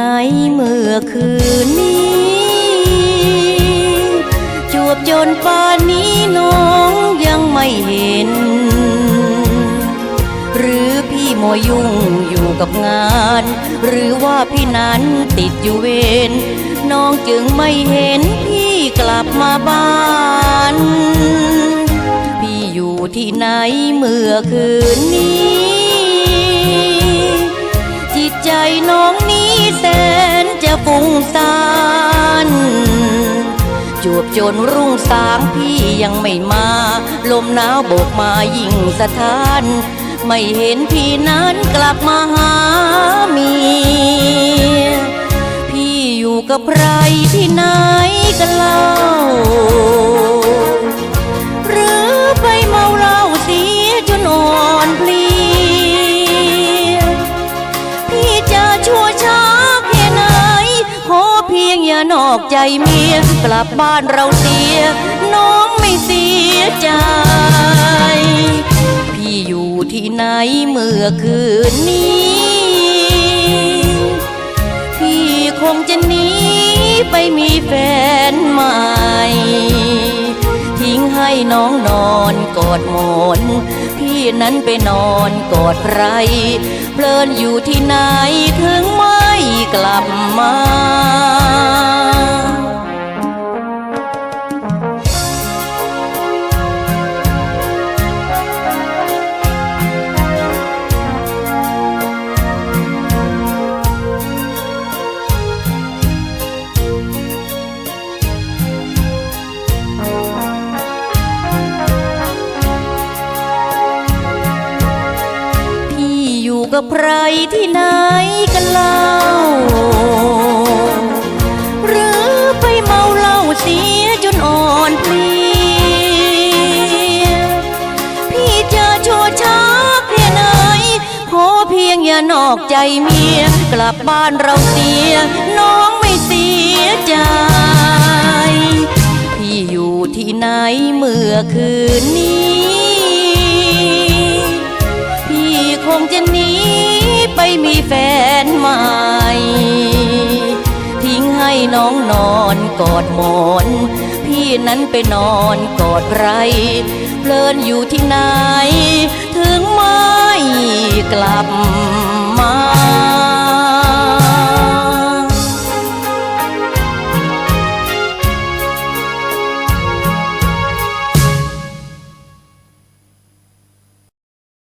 ไหนเมื่อคืนนี้ จวบจนป่านนี้น้องยังไม่เห็น หรือพี่มัวยุ่งอยู่กับงาน หรือว่าพี่นั้นติดอยู่เวรน้องจึงไม่เห็นพี่กลับมาบ้านพี่อยู่ที่ไหนเมื่อคืนนี้ น้องนี้แสนจะฟุ้งซ่านจวบจนรุ่งสางพี่ยังไม่มา ลมหนาวโบกมายิ่งสะท้าน ไม่เห็นพี่นั้นกลับมาหาเมียพี่อยู่กับใครที่ไหนกัน อกใจเมียกลับบ้านเราเสีย น้องไม่เสียใจ พี่อยู่ที่ไหนเมื่อคืนนี้ พี่คงจะหนีไปมีแฟนใหม่ ทิ้งให้น้องนอนกอดหมอนพี่นั้นไปนอนกอดใคร เพลินอยู่ที่ไหนถึงไม่กลับมา กับใครที่ไหนกันเล่า หรือไปเมาเหล้าเสียจนอ่อนเพลีย พี่เจะชั่วช้าเพียงไหนขอเพียงอย่านอกใจเมีย กลับบ้านเราเสีย น้องไม่เสียใจ พี่อยู่ที่ไหนเมื่อคืนนี้ น้องนอนกอดหมอน พี่นั้นไปนอนกอดไร เพลินอยู่ที่ไหน ถึงไม่กลับ